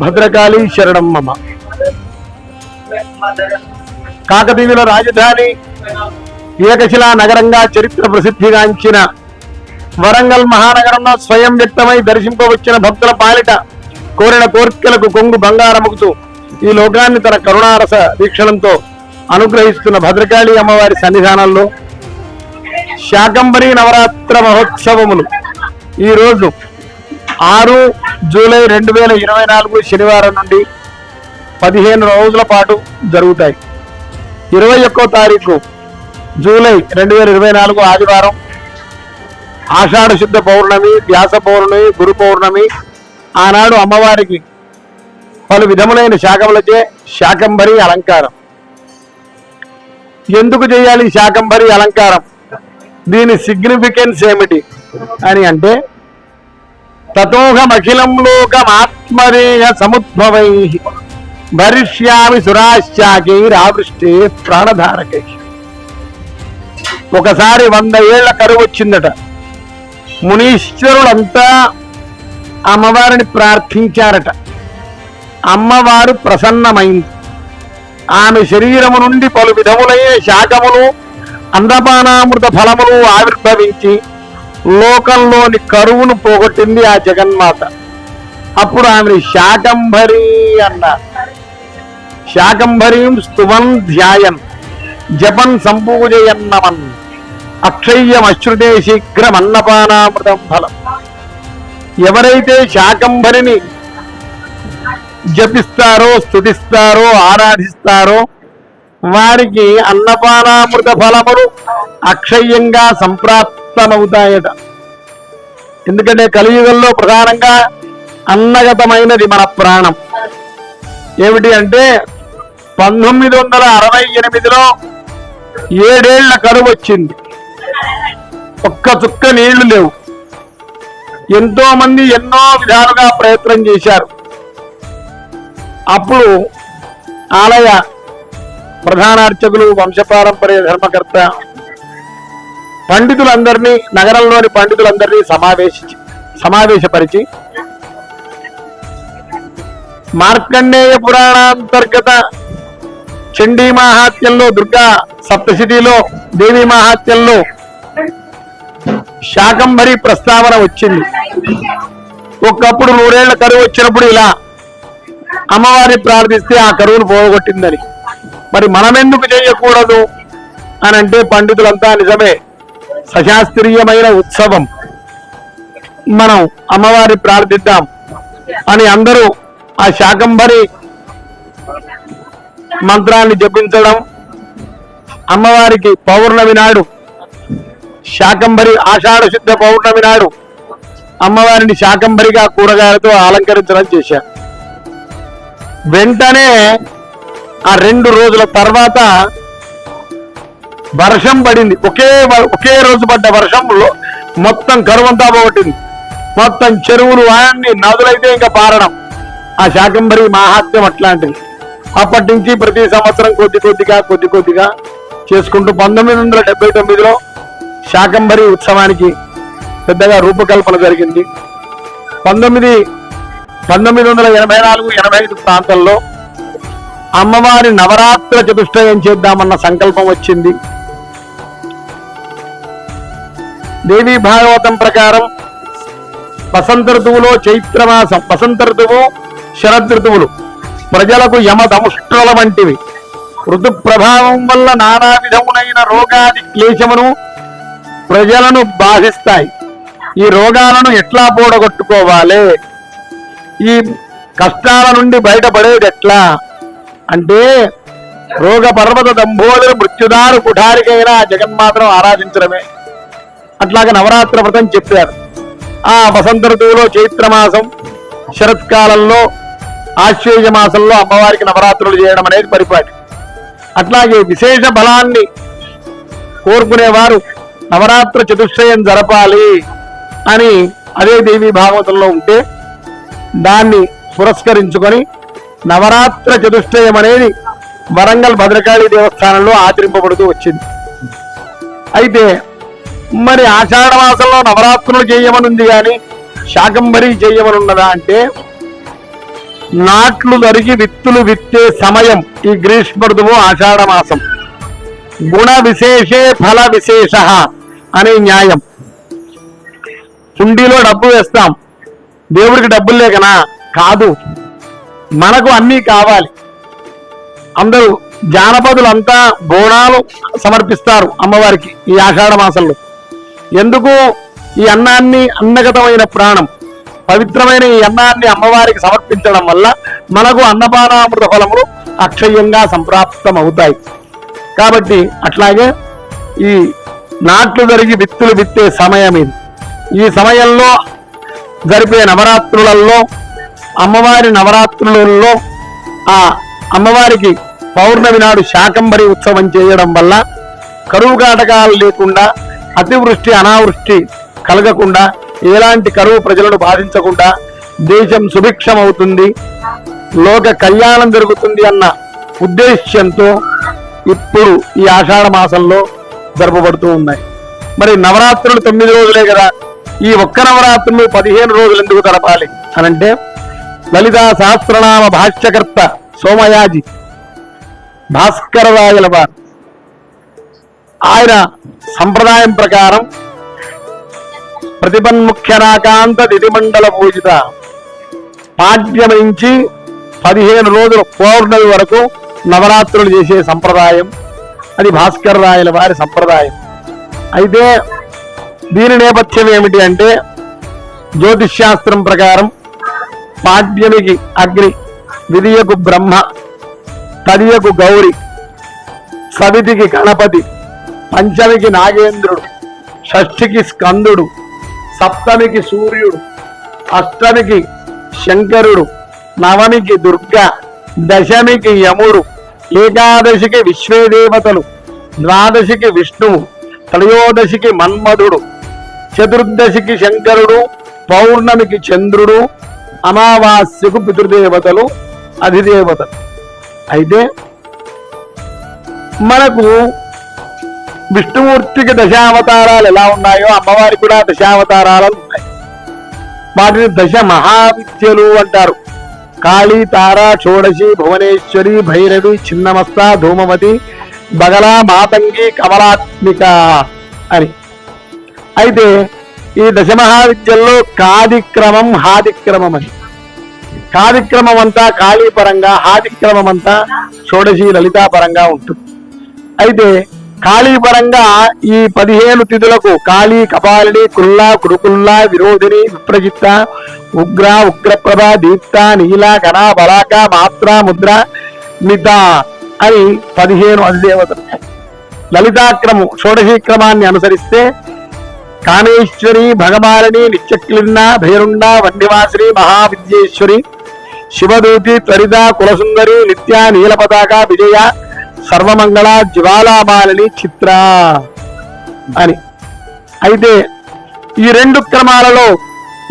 భద్రకాళి శరణం మమ. కాకతీయుల రాజధాని ఏకశిలా నగరంగా చరిత్ర ప్రసిద్ధిగాంచిన వరంగల్ మహానగరంలో స్వయం వ్యక్తమై దర్శింపవచ్చిన భక్తుల పాలిట కోరిన కోర్కెలకు కొంగు బంగారముకుతూ ఈ లోకాన్ని తన కరుణారస వీక్షణంతో అనుగ్రహిస్తున్న భద్రకాళి అమ్మవారి సన్నిధానంలో శాకంబరి నవరాత్ర మహోత్సవములు. ఈ రోజు ఆరు జూలై రెండు వేల ఇరవై నాలుగు శనివారం నుండి పదిహేను రోజుల పాటు జరుగుతాయి. ఇరవై ఒక్కో తారీఖు జూలై రెండు వేల ఇరవై నాలుగు ఆదివారం ఆషాఢ శుద్ధ పౌర్ణమి వ్యాస పౌర్ణమి గురు పౌర్ణమి ఆనాడు అమ్మవారికి పలు విధములైన శాఖములచే శాకంబరి అలంకారం. ఎందుకు చేయాలి శాకంబరి అలంకారం? దీని సిగ్నిఫికెన్స్ ఏమిటి? అని అంటే తతోహమఖిలం లోకమాత్మరేయ సముద్భవై భరిష్యామి సురాశ్చాకైరావృష్టే ప్రాణధారకై. ఒకసారి వంద ఏళ్ళ కరువు వచ్చిందట. మునీశ్వరులంతా అమ్మవారిని ప్రార్థించారట. అమ్మవారు ప్రసన్నమైంది ఆమె శరీరము నుండి పలు విధములైన శాఖములు అందపానామృత ఫలములు ఆవిర్భవించి లోకంలోని కరువును పోగొట్టింది ఆ జగన్మాత. అప్పుడు ఆమె శాకంభరి అన్నారు. శాకంభరీం స్తువన్ ధ్యాయన్ జపన్ సంపూజయన్నమన్ అక్షయ్యం అశ్రుతే శీఘ్రం అన్నపానామృతం ఫలం. ఎవరైతే శాకంభరిని జపిస్తారో స్థుతిస్తారో ఆరాధిస్తారో వారికి అన్నపానామృత ఫలములు అక్షయ్యంగా అవుతాయట ఎందుకంటే కలియుగంలో ప్రధానంగా అన్నగతమైనది మన ప్రాణం. ఏమిటి అంటే పంతొమ్మిది వందల అరవై ఎనిమిదిలో ఏడేళ్ళ కరువు వచ్చింది. ఒక్క చుక్క నీళ్ళు లేవు. ఎంతో మంది ఎన్నో విధాలుగా ప్రయత్నం చేశారు. అప్పుడు ఆలయ ప్రధానార్చకులు వంశపారంపర్య ధర్మకర్త పండితులందరినీ నగరంలోని పండితులందరినీ సమావేశించి సమావేశపరిచి మార్కండేయ పురాణాంతర్గత చండీ మహాత్యంలో దుర్గా సప్తశతిలో దేవి మహాత్యంలో శాకంభరి ప్రస్తావన వచ్చింది. ఒకప్పుడు నూరేళ్ళ కరువు వచ్చినప్పుడు ఇలా అమ్మవారిని ప్రార్థిస్తే ఆ కరువును పోగొట్టిందని. మరి మనమెందుకు చేయకూడదు? అని అంటే పండితులంతా నిజమే. సశాస్త్రీయమైన ఉత్సవం. మనం అమ్మవారిని ప్రార్థిద్దాం. అని అందరూ ఆ శాకంబరి మంత్రాన్ని జపించడం అమ్మవారికి పౌర్ణమి నాడు శాకంబరి ఆషాఢ శుద్ధ పౌర్ణమి నాడు అమ్మవారిని శాకంబరిగా కూరగాయలతో అలంకరించడం చేశారు. వెంటనే ఆ రెండు రోజుల తర్వాత వర్షం పడింది. ఒకే వ- ఒకే రోజు పడ్డ వర్షంలో మొత్తం కరువంతా పోగొట్టింది. మొత్తం చెరువులు అన్ని నదులైతే ఇంకా పారడం. ఆ శాకంబరి మహాత్మ్యం అట్లాంటిది. అప్పటి నుంచి ప్రతి సంవత్సరం కొద్ది కొద్దిగా కొద్ది కొద్దిగా చేసుకుంటూ పంతొమ్మిది వందల డెబ్బై తొమ్మిదిలో శాకంబరి ఉత్సవానికి పెద్దగా రూపకల్పన జరిగింది. పంతొమ్మిది పంతొమ్మిది వందల ఎనభై నాలుగు ఎనభై ఐదు ప్రాంతంలో అమ్మవారి నవరాత్ర చతుష్టయం చేద్దామన్న సంకల్పం వచ్చింది. దేవీ భాగవతం ప్రకారం వసంత ఋతువులో చైత్రమాసం వసంత ఋతువు శరద్ ఋతువులు ప్రజలకు యమదముష్ట్రల వంటివి ఋతు ప్రభావం వల్ల నానా విధములైన రోగాది క్లేశమును ప్రజలను బాధిస్తాయి ఈ రోగాలను ఎట్లా పూడగొట్టుకోవాలి ఈ కష్టాల నుండి బయటపడేది ఎట్లా అంటే రోగ పర్వత దంభోదరు మృత్యుదారు కుఠారికైన ఆ జగన్మాతను ఆరాధించడమే అట్లాగే నవరాత్ర వ్రతం చెప్పారు. ఆ వసంత ఋతువులో చైత్రమాసం శరత్కాలంలో ఆశ్వేజ మాసంలో అమ్మవారికి నవరాత్రులు చేయడం అనేది పరిపాటి. అట్లాగే విశేష బలాన్ని కోరుకునేవారు నవరాత్ర చతుష్టయం జరపాలి అని అదే దేవి భాగవతంలో ఉంటే దాన్ని పురస్కరించుకొని నవరాత్ర చతుష్టయం అనేది వరంగల్ భద్రకాళి దేవస్థానంలో ఆచరింపబడుతూ వచ్చింది. అయితే మరి ఆషాఢ మాసంలో నవరాత్రులు చేయమనుంది కానీ శాకంబరి చేయమనున్నదా అంటే నాట్లు నరిగి విత్తులు విత్తే సమయం ఈ గ్రీష్మ ఋతువు ఆషాఢ మాసం గుణ విశేషే ఫల విశేష అనే న్యాయం. హుండీలో డబ్బు వేస్తాం. దేవుడికి డబ్బులు లేకనా? కాదు. మనకు అన్నీ కావాలి. అందరూ జానపదులంతా బోనాలు సమర్పిస్తారు అమ్మవారికి ఈ ఆషాఢ మాసంలో ఎందుకు ఈ అన్నాన్ని అన్నగతమైన ప్రాణం? పవిత్రమైన ఈ అన్నాన్ని అమ్మవారికి సమర్పించడం వల్ల మనకు అన్నపానామృత ఫలములు అక్షయంగా సంప్రాప్తం అవుతాయి కాబట్టి అట్లాగే ఈ నాట్లు జరిగి విత్తులు విత్తే సమయం ఇది. ఈ సమయంలో జరిపే నవరాత్రులలో అమ్మవారి నవరాత్రులలో ఆ అమ్మవారికి పౌర్ణమి నాడు శాకంబరి ఉత్సవం చేయడం వల్ల కరువు కాటకాలు లేకుండా అతివృష్టి అనావృష్టి కలగకుండా ఎలాంటి కరువు ప్రజలను బాధించకుండా దేశం సుభిక్షం అవుతుంది లోక కళ్యాణం జరుగుతుంది అన్న ఉద్దేశ్యంతో ఇప్పుడు ఈ ఆషాఢ మాసంలో జరపబడుతూ ఉన్నాయి. మరి నవరాత్రులు తొమ్మిది రోజులే కదా ఈ ఒక్క నవరాత్రులు పదిహేను రోజులు ఎందుకు జరపాలి అనంటే లలితా సహస్రనామ భాష్యకర్త సోమయాజి భాస్కర రాయల వారు ఆయన సంప్రదాయం ప్రకారం ప్రతిపన్ముఖ్యరాకాంత దితిమండల పూజిత. పాడ్యం నుంచి పదిహేను రోజుల పౌర్ణమి వరకు నవరాత్రులు చేసే సంప్రదాయం. అది భాస్కర్ రాయల వారి సంప్రదాయం. అయితే దీని నేపథ్యం ఏమిటి అంటే జ్యోతిష్శాస్త్రం ప్రకారం పాడ్యమికి అగ్ని విధియకు బ్రహ్మ తదియకు గౌరి సవితికి గణపతి పంచమికి నాగేంద్రుడు షష్ఠికి స్కందుడు సప్తమికి సూర్యుడు అష్టమికి శంకరుడు నవమికి దుర్గ దశమికి యముడు ఏకాదశికి విశ్వేదేవతలు ద్వాదశికి విష్ణువు త్రయోదశికి మన్మధుడు చతుర్దశికి శంకరుడు పౌర్ణమికి చంద్రుడు అమావాస్యకు పితృదేవతలు అధిదేవతలు. అయితే మనకు విష్ణుమూర్తికి దశావతారాలు ఎలా ఉన్నాయో అమ్మవారికి కూడా దశావతారాలు ఉన్నాయి. వాటిని దశ మహావిద్యలు అంటారు. కాళీ తార షోడశి భువనేశ్వరి భైరవి చిన్నమస్త ధూమవతి బగల మాతంగి కమలాత్మిక అని. అయితే ఈ దశ మహావిద్యల్లో కాదిక్రమం హాదిక్రమం అని. కాదిక్రమం అంతా కాళీ పరంగా హాదిక్రమం అంతా షోడశి లలితా పరంగా ఉంటుంది. అయితే కాళీ పరంగా ఈ పదిహేను తిథులకు కాళీ కపాలిని కుల్లా కురుకుల్లా విరోధిని విప్రజిత్త ఉగ్ర ఉగ్రప్రభ దీప్త నీల కణ బలాక మాత్ర ముద్ర నిద అని పదిహేను అధిదేవతలు. లలితాక్రమం షోడశీక్రమాన్ని అనుసరిస్తే కామేశ్వరి భగమాలని నిత్యక్లిన్న భైరుండ వన్యవాసిని మహావిద్యేశ్వరి శివదూతి త్వరిత కులసుందరి నిత్య నీలపతాక విజయ సర్వమంగళ జ్వాలామాలిని చిత్ర అని. అయితే ఈ రెండు క్రమాలలో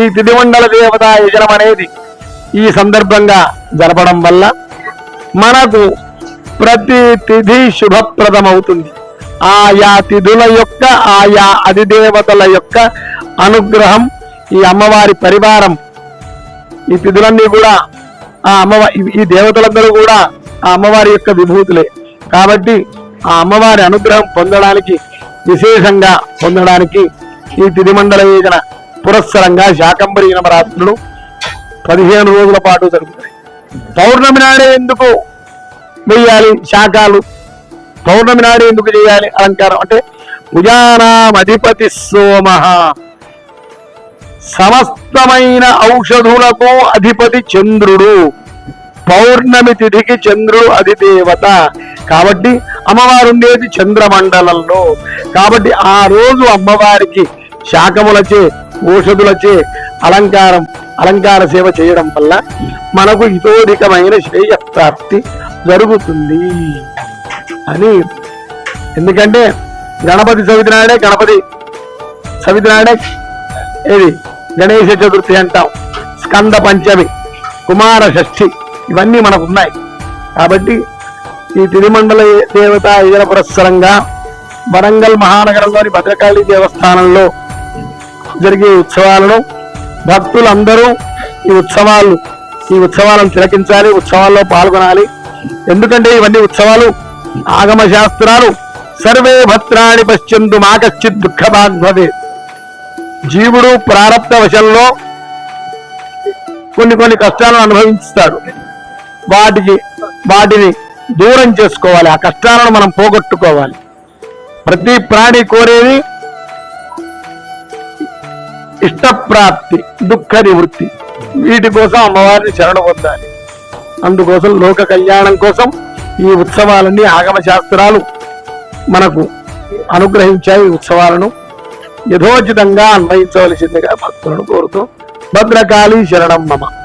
ఈ తిదిమండల దేవత యజనం అనేది ఈ సందర్భంగా జరపడం వల్ల మనకు ప్రతి తిథి శుభప్రదమవుతుంది. ఆయా తిథుల యొక్క ఆయా అధిదేవతల యొక్క అనుగ్రహం ఈ అమ్మవారి పరివారం ఈ తిథులన్నీ కూడా ఆ అమ్మవారి ఈ దేవతలందరూ కూడా ఆ అమ్మవారి యొక్క విభూతులే. కాబట్టి ఆ అమ్మవారి అనుగ్రహం పొందడానికి విశేషంగా పొందడానికి ఈ తిరిమండల యోజన పురస్సరంగా శాకంబరి నవరాత్రులు పదిహేను రోజుల పాటు జరుగుతాయి. పౌర్ణమి నాడే ఎందుకు వెయ్యాలి శాఖలు? పౌర్ణమి నాడు ఎందుకు చేయాలి అలంకారం? అంటే భుజానాం అధిపతి సోమ. సమస్తమైన ఔషధులకు అధిపతి చంద్రుడు. పౌర్ణమి తిథికి చంద్రుడు అధిదేవత. కాబట్టి అమ్మవారు ఉండేది చంద్రమండలంలో. కాబట్టి ఆ రోజు అమ్మవారికి శాఖములచే ఔషధులచే అలంకారం అలంకార సేవ చేయడం వల్ల మనకు ఇతోధికమైన శ్రేయప్రాప్తి జరుగుతుంది అని. ఎందుకంటే గణపతి చవితి నాడే గణపతి చవితి నాడే ఏది? గణేష చతుర్థి అంటాం. స్కంద పంచమి కుమార షష్ఠి ఇవన్నీ మనకు ఉన్నాయి. కాబట్టి ఈ తిరుమండల దేవత ఇతర పురస్సరంగా వరంగల్ మహానగరంలోని భద్రకాళి దేవస్థానంలో జరిగే ఉత్సవాలను భక్తులందరూ ఈ ఉత్సవాలు ఈ ఉత్సవాలను తిలకించాలి ఉత్సవాల్లో పాల్గొనాలి. ఎందుకంటే ఇవన్నీ ఉత్సవాలు ఆగమ శాస్త్రాలు సర్వే భద్రాణి పశ్చందు మాకశ్చిత్ దుఃఖభాగ్భవే. జీవుడు ప్రారంభ వశంలో కొన్ని కొన్ని కష్టాలను అనుభవిస్తాడు. వాటికి వాటిని దూరం చేసుకోవాలి. ఆ కష్టాలను మనం పోగొట్టుకోవాలి. ప్రతి ప్రాణి కోరేది ఇష్టప్రాప్తి దుఃఖ నివృత్తి వీటి కోసం అమ్మవారిని శరణ పొందాలి. అందుకోసం లోక కళ్యాణం కోసం ఈ ఉత్సవాలన్నీ ఆగమ శాస్త్రాలు మనకు అనుగ్రహించాయి ఉత్సవాలను. యథోచితంగా అన్వయించవలసిందిగా భక్తులను కోరుతూ భద్రకాళి శరణం మమ